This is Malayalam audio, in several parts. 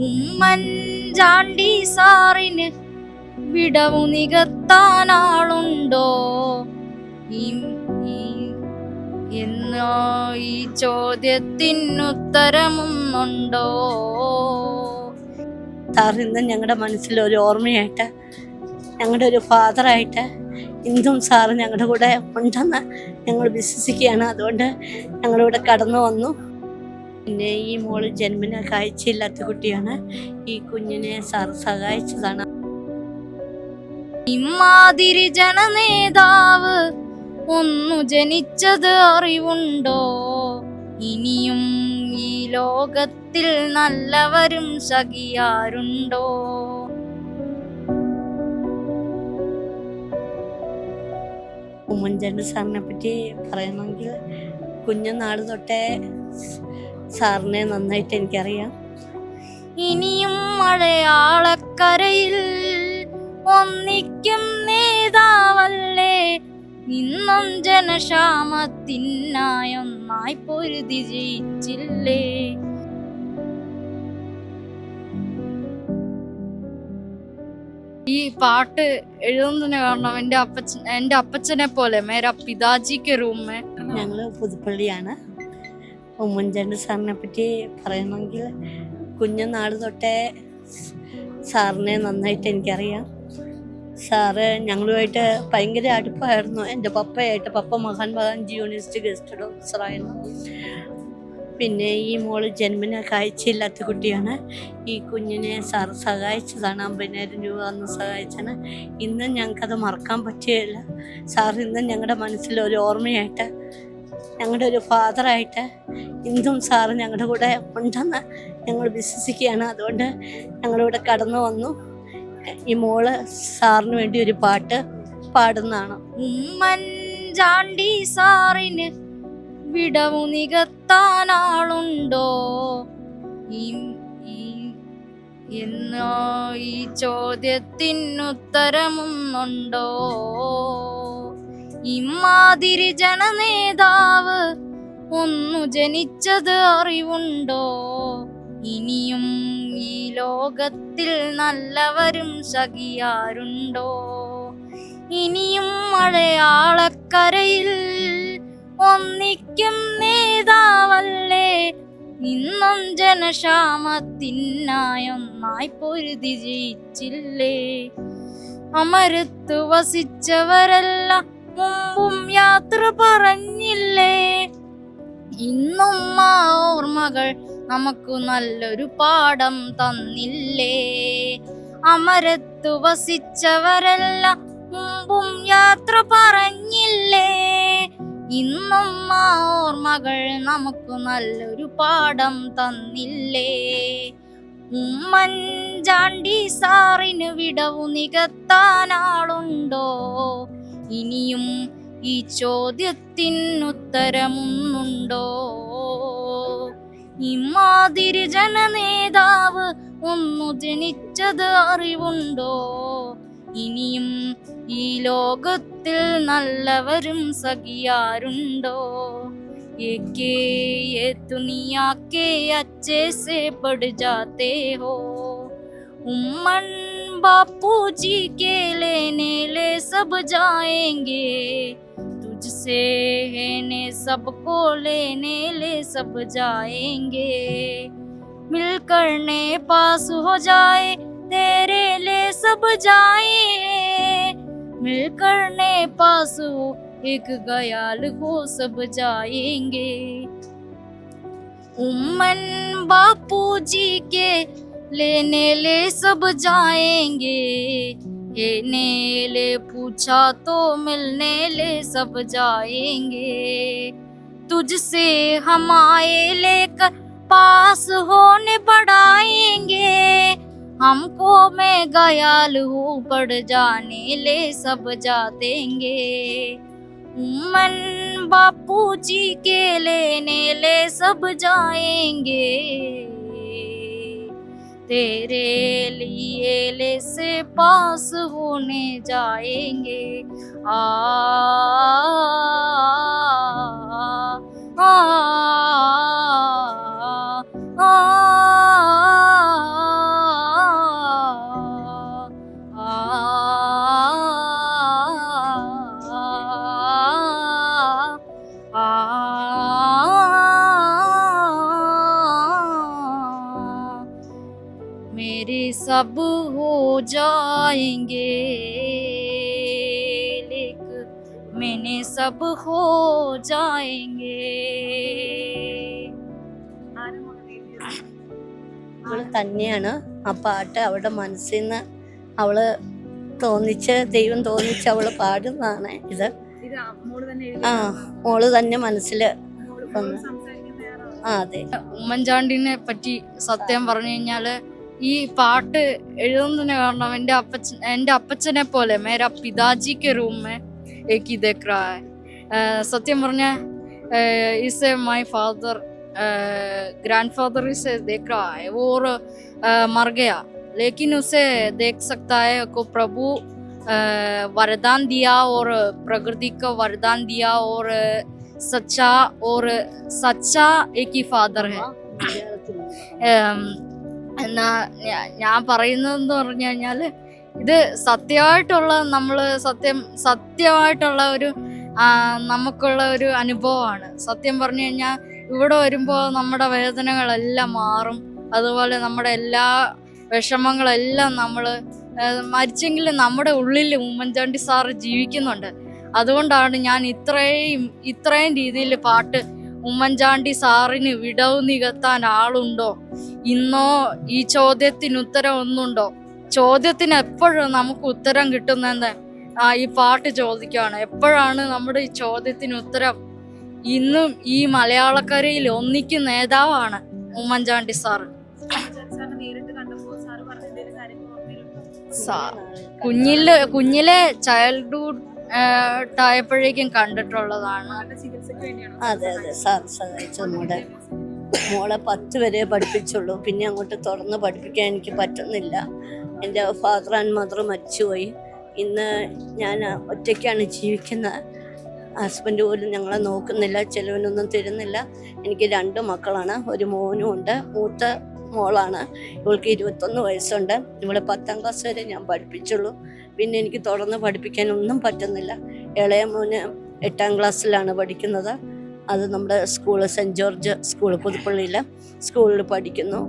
ഉമ്മൻചാണ്ടി സാറിന് വിടവു നികത്താനാളുണ്ടോ? എന്നോ ഈ ചോദ്യത്തിനുത്തരമൊന്നുണ്ടോ? സാർ ഇന്ന് ഞങ്ങളുടെ മനസ്സിൽ ഒരു ഓർമ്മയായിട്ട് ഞങ്ങളുടെ ഒരു ഫാദറായിട്ട് ഇന്നും സാറ് ഞങ്ങളുടെ കൂടെ ഉണ്ടെന്ന് ഞങ്ങൾ വിശ്വസിക്കുകയാണ്. അതുകൊണ്ട് ഞങ്ങളിവിടെ കടന്നു വന്നു. പിന്നെ ഈ മോൾ ജന്മന കാഴ്ചയില്ലാത്ത കുട്ടിയാണ്. ഈ കുഞ്ഞിനെ സാർ സഹായിച്ചതാണ്. ഇമ്മാതിരി ജനനേതാവ് ഒന്നു ജനിച്ചത് അറിവുണ്ടോ? ഇനിയും ഈ ലോകത്തിൽ നല്ലവരും സഖിയാരുണ്ടോ? ഉമ്മൻചാണ്ടി സാറിനെ പറ്റി പറയണമെങ്കിൽ കുഞ്ഞുനാൾ തൊട്ടേ സാറിനെ നന്നായിട്ട് എനിക്കറിയാം. ഇനിയും മഴയാളക്കരയിൽ ഒന്നിക്കും നേതാവല്ലേ? ഇന്നും ജനക്ഷാമത്തിനായൊന്നായി പൊരുതി ജയിച്ചില്ലേ? ഈ പാട്ട് എഴുതുന്നതിന് കാരണം എന്റെ അപ്പച്ചൻ എന്റെ അപ്പച്ചനെ പോലെ മേരാ പിതാജിക്ക് റൂമ് ഞങ്ങൾ പുതുപ്പള്ളിയാണ്. ഉമ്മൻചാണ്ടി സാറിനെ പറ്റി പറയണമെങ്കിൽ കുഞ്ഞുനാട് തൊട്ടേ സാറിനെ നന്നായിട്ട് എനിക്കറിയാം. സാറ് ഞങ്ങളുമായിട്ട് ഭയങ്കര അടുപ്പമായിരുന്നു. എന്റെ പപ്പയായിട്ട് പപ്പ മഹാൻ മഹാൻജി യൂണിവേഴ്സിറ്റി ഗസ്റ്റഡ് ഓഫീസറായിരുന്നു പിന്നെ ഈ മോൾ ജന്മന കാഴ്ചയില്ലാത്ത കുട്ടിയാണ്. ഈ കുഞ്ഞിനെ സാർ സഹായിച്ചതാണ്. അമ്പതിനായിരം രൂപ അന്ന് സഹായിച്ചാണ്. ഇന്നും ഞങ്ങൾക്കത് മറക്കാൻ പറ്റുകയില്ല. സാർ ഇന്നും ഞങ്ങളുടെ മനസ്സിൽ ഒരു ഓർമ്മയായിട്ട് ഞങ്ങളുടെ ഒരു ഫാദറായിട്ട് ഇന്നും സാറ് ഞങ്ങളുടെ കൂടെ ഉണ്ടെന്ന് ഞങ്ങൾ വിശ്വസിക്കുകയാണ്. അതുകൊണ്ട് ഞങ്ങളിവിടെ കടന്നു വന്നു. ഈ മോൾ സാറിന് വേണ്ടി ഒരു പാട്ട് പാടുന്നതാണ്. ഉമ്മൻചാണ്ടി സാറിന് വിടവു നികത്താനാളുണ്ടോ എന്നോ ഈ ചോദ്യത്തിനുത്തരമൊന്നുണ്ടോ? ഇമ്മാതിരി ജനനേതാവ് ഒന്നു ജനിച്ചത് അറിവുണ്ടോ? ഇനിയും ഈ ലോകത്തിൽ നല്ലവരും സഖിയാരുണ്ടോ? ഇനിയും മഴയാളക്കരയിൽ ഒന്നിക്കും നേതാവല്ലേ? ഇന്നും ജനക്ഷാമത്തിനായൊന്നായി പൊരുതി ജയിച്ചില്ലേ? അമരത്ത് വസിച്ചവരെല്ലാം മുമ്പും യാത്ര പറഞ്ഞില്ലേ? ഇന്നും ആ ഓർമ്മകൾ നമുക്ക് നല്ലൊരു പാഠം തന്നില്ലേ? അമരത്ത് വസിച്ചവരല്ല മുമ്പും യാത്ര പറഞ്ഞില്ലേ? ഇന്നും ആ ഓർമ്മകൾ നമുക്ക് നല്ലൊരു പാഠം തന്നില്ലേ? ഉമ്മൻ ചാണ്ടി സാറിന് വിടവു നികത്താനാളുണ്ടോ ഇനിയും ഈ ചോദ്യത്തിനുത്തരമൊന്നുണ്ടോ ഇമാതിരി ജനനേതാവ് ഒന്നു ജനിച്ചത് അറിവുണ്ടോ ഇനിയും ഈ ലോകത്തിൽ നല്ലവരും സഖിയാരുണ്ടോ एके ये दुनिया के अच्छे से बढ़ जाते हो उम्मन बापू जी के लेने ले सब जाएँगे। तुझसे ने सबको लेने ले सब जाएँगे। मिलकर ने पास हो जाए, तेरे ले सब जाए। मिलकर ने पास हो, एक गयाल हो सब जाएँगे। उमन बापू जी के लेने ले सब जाएँगे। लेने ले पूछा तो मिलने ले सब जाएँगे। तुझसे हम आए लेकर पास होने बढ़ाएँगे हमको मैं गयाल हूँ पड़ जाने ले सब जा देंगे उम्मन बापू जी के लेने ले सब जाएँगे। तेरे लिए ले से पास होने जाएँगे। आ आ, आ, आ सब हो जाएंगे लेक मैंने सब हो जाएंगे അവള് തന്നെയാണ് ആ പാട്ട് അവളുടെ മനസ്സിൽ നിന്ന് അവള് തോന്നിച്ച് ദൈവം തോന്നിച്ച് അവള് പാടുന്നതാണ് ഇത് ഇത് മോള് തന്നെ ആ മോള് തന്നെ മനസ്സില് വന്ന് സംസാരിക്കുന്ന വേറെ ആ അതെ ഉമ്മൻചാണ്ടിനെ പറ്റി സത്യം പറഞ്ഞു കഴിഞ്ഞാല് ഈ പാട്ട് എഴുതുന്നതിന് കാരണം എൻ്റെ അപ്പച്ചൻ എൻ്റെ അപ്പച്ചനെ പോലെ മേരാ പിതാജിക്ക് റൂമ് ഏക്ക് देख रहा है अह, സത്യം പറഞ്ഞ इसे माय फादर ग्रैंडफादर इसे देख रहा है वो और अह, मर गया लेकिन उसे देख सकता है को प्रभु अह, वरदान दिया और प्रकृति को वरदान दिया और सच्चा और सच्चा एक ही फादर है ഏം, എന്നാ ഞാൻ പറയുന്നതെന്ന് പറഞ്ഞു കഴിഞ്ഞാൽ ഇത് സത്യമായിട്ടുള്ള നമ്മൾ സത്യം സത്യമായിട്ടുള്ള ഒരു നമുക്കുള്ള ഒരു അനുഭവമാണ്. സത്യം പറഞ്ഞു കഴിഞ്ഞാൽ ഇവിടെ വരുമ്പോൾ നമ്മുടെ വേദനകളെല്ലാം മാറും. അതുപോലെ നമ്മുടെ എല്ലാ വിഷമങ്ങളെല്ലാം നമ്മൾ മരിച്ചെങ്കിലും നമ്മുടെ ഉള്ളിൽ ഉമ്മൻചാണ്ടി സാറ് ജീവിക്കുന്നുണ്ട്. അതുകൊണ്ടാണ് ഞാൻ ഇത്രയും ഇത്രയും രീതിയിൽ പാട്ട് ഉമ്മൻചാണ്ടി സാറിന് വിടവ് നികത്താൻ ആളുണ്ടോ? ഇന്നോ ഈ ചോദ്യത്തിന് ഉത്തരം ഒന്നുണ്ടോ? ചോദ്യത്തിന് എപ്പോഴും നമുക്ക് ഉത്തരം കിട്ടുന്നെന്ന് ആ ഈ പാട്ട് ചോദിക്കുകയാണ്. എപ്പോഴാണ് നമ്മുടെ ഈ ചോദ്യത്തിന് ഉത്തരം? ഇന്നും ഈ മലയാളക്കരയിൽ ഒന്നിക്ക് നേതാവാണ് ഉമ്മൻചാണ്ടി സാറ്. കുഞ്ഞിൽ കുഞ്ഞിലെ ചൈൽഡ്ഹുഡ് ആയപ്പോഴേക്കും കണ്ടിട്ടുള്ളതാണ്. അതെ അതെ. സാർ സഹായിച്ചു നമ്മുടെ മോളെ പത്ത് വരെ പഠിപ്പിച്ചുള്ളൂ. പിന്നെ അങ്ങോട്ട് തുറന്ന് പഠിപ്പിക്കാൻ എനിക്ക് പറ്റുന്നില്ല. എന്റെ ഫാദർ ആൻഡ് മദർ മരിച്ചുപോയി. ഇന്ന് ഞാൻ ഒറ്റയ്ക്കാണ് ജീവിക്കുന്നത് ഹസ്ബൻഡ് പോലും ഞങ്ങളെ നോക്കുന്നില്ല ചിലവിനൊന്നും തരുന്നില്ല. എനിക്ക് രണ്ട് മക്കളാണ് ഒരു മോനും ഉണ്ട് മൂത്ത മോളാണ്. ഇവൾക്ക് ഇരുപത്തൊന്ന് വയസ്സുണ്ട്. ഇവളെ പത്താം ക്ലാസ് വരെ ഞാൻ പഠിപ്പിച്ചുള്ളൂ. പിന്നെ എനിക്ക് തുടർന്ന് പഠിപ്പിക്കാനൊന്നും പറ്റുന്നില്ല. ഇളയ മോന് എട്ടാം ക്ലാസ്സിലാണ് പഠിക്കുന്നത്. അത് നമ്മുടെ സ്കൂൾ സെന്റ് ജോർജ് സ്കൂൾ പുതുപ്പള്ളിയിലെ സ്കൂളിൽ പഠിക്കുന്നു.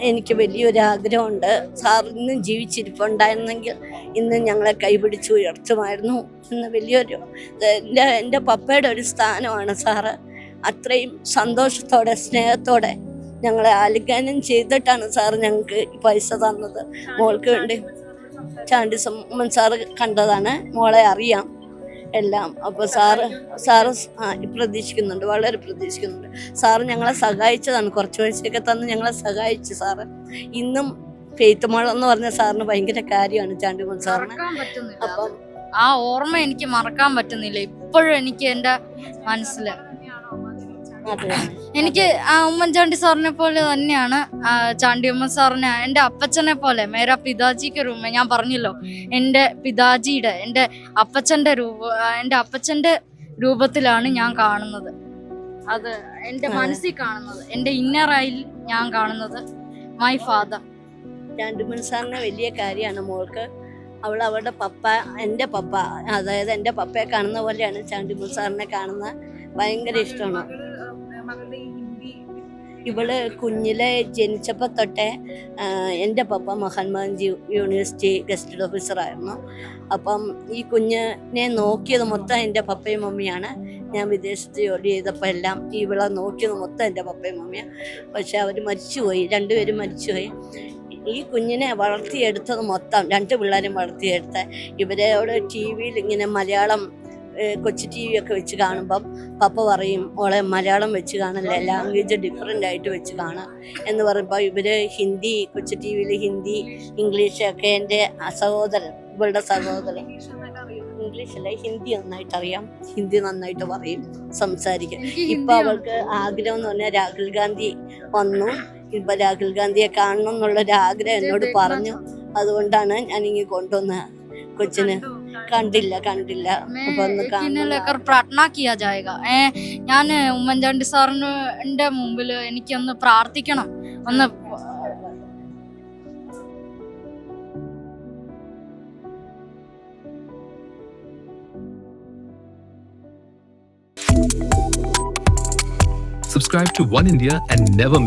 എനിക്ക് വലിയൊരു ആഗ്രഹമുണ്ട് സാർ ഇന്നും ജീവിച്ചിരിപ്പുണ്ടായിരുന്നെങ്കിൽ ഇന്ന് ഞങ്ങളെ കൈപിടിച്ച് ഉയർത്തുമായിരുന്നു എന്ന് വലിയൊരു എന്റെ എന്റെ പപ്പയുടെ ഒരു സ്ഥാനമാണ് സാറ്. അത്രയും സന്തോഷത്തോടെ സ്നേഹത്തോടെ ഞങ്ങളെ ആലിംഗനം ചെയ്തിട്ടാണ് സാർ ഞങ്ങൾക്ക് പൈസ തന്നത്. മോൾക്ക് വേണ്ടി ചാണ്ടി സമ്മൻ സാറ് കണ്ടതാണ്. മോളെ അറിയാം എല്ലാം. അപ്പോൾ സാറ് സാറ് പ്രതീക്ഷിക്കുന്നുണ്ട്. വളരെ പ്രതീക്ഷിക്കുന്നുണ്ട്. സാറ് ഞങ്ങളെ സഹായിച്ചതാണ്. കുറച്ച് പൈസയൊക്കെ തന്ന് ഞങ്ങളെ സഹായിച്ചു സാറ്. ഇന്നും ഫെയ്ത്ത് മോൾ എന്ന് പറഞ്ഞ സാറിന് ഭയങ്കര കാര്യമാണ് ചാണ്ടിമോൻ സാറിന്. അപ്പം ആ ഓർമ്മ എനിക്ക് മറക്കാൻ പറ്റുന്നില്ല. ഇപ്പോഴും എനിക്ക് എന്റെ മനസ്സിൽ അതെ എനിക്ക് ആ ഉമ്മൻചാണ്ടി സാറിനെ പോലെ തന്നെയാണ് ചാണ്ടി ചാണ്ടിയമ്മ സാറിനെ എന്റെ അപ്പച്ചനെ പോലെ മേര പിതാജിക്ക് രൂപം ഞാൻ പറഞ്ഞല്ലോ എന്റെ പിതാജിയുടെ എന്റെ അപ്പച്ചന്റെ രൂപ എന്റെ അപ്പച്ചന്റെ രൂപത്തിലാണ് ഞാൻ കാണുന്നത്. അത് എന്റെ മനസ്സിൽ കാണുന്നത് എന്റെ ഇന്നറായിൽ ഞാൻ കാണുന്നത് മൈ ഫാദർ ഉമ്മൻ സാറിനെ വലിയ കാര്യമാണ് മോൾക്ക്. അവൾ അവളുടെ പപ്പ എന്റെ പപ്പ അതായത് എന്റെ പപ്പയെ കാണുന്ന പോലെയാണ് ചാണ്ടിമോൻ സാറിനെ കാണുന്നത്. ഭയങ്കര ഇഷ്ടമാണ്. മകളുടെ ഹിന്ദി ഇവൾ കുഞ്ഞിലെ ജനിച്ചപ്പോൾ തൊട്ടേ എന്റെ പപ്പ മഹാത്മാഗാന്ധി യൂണിവേഴ്സിറ്റി ഗസ്റ്റഡ് ഓഫീസറായിരുന്നു. അപ്പം ഈ കുഞ്ഞിനെ നോക്കിയത് മൊത്തം എന്റെ പപ്പയും മമ്മിയാണ്. ഞാൻ വിദേശത്ത് ജോലി ചെയ്തപ്പോൾ എല്ലാം ഇവളെ നോക്കിയത് മൊത്തം എന്റെ പപ്പയും മമ്മിയാണ്. പക്ഷെ അവർ മരിച്ചുപോയി. രണ്ടുപേരും മരിച്ചുപോയി. ഈ കുഞ്ഞിനെ വളർത്തിയെടുത്തത് മൊത്തം രണ്ട് പിള്ളേരും വളർത്തിയെടുത്ത് ഇവരോട് ടി വിയിൽ ഇങ്ങനെ മലയാളം കൊച്ചു ടി വി ഒക്കെ വെച്ച് കാണുമ്പം പപ്പ പറയും ഓളെ മലയാളം വെച്ച് കാണല്ലേ? ലാംഗ്വേജ് ഡിഫറെന്റ് ആയിട്ട് വെച്ച് കാണാം. എന്ന് പറയുമ്പോൾ ഇവർ ഹിന്ദി കൊച്ചു ടി വിയിൽ ഹിന്ദി ഇംഗ്ലീഷ് ഒക്കെ എന്റെ സഹോദരൻ ഇവളുടെ സഹോദരൻ. ഇംഗ്ലീഷല്ല? ഹിന്ദി നന്നായിട്ട് അറിയാം ഹിന്ദി നന്നായിട്ട് പറയും സംസാരിക്കും. ഇപ്പം അവൾക്ക് ആഗ്രഹം എന്ന് പറഞ്ഞാൽ രാഹുൽ ഗാന്ധി വന്നു. ഇപ്പൊ രാഹുൽ ഗാന്ധിയെ കാണണം എന്നുള്ളൊരു ആഗ്രഹം എന്നോട് പറഞ്ഞു. അതുകൊണ്ടാണ് ഞാൻ ഇങ്ങനെ കൊണ്ടുവന്ന കൊച്ചിന് കണ്ടില്ല കണ്ടില്ല. ലക്കർ പ്രാർത്ഥന കിയാ ജായക. ഏ ഞാൻ ഉമ്മൻചാണ്ടി സാറിന്റെ മുമ്പിൽ എനിക്കൊന്ന് പ്രാർത്ഥിക്കണം. ഒന്ന് Subscribe to One India and never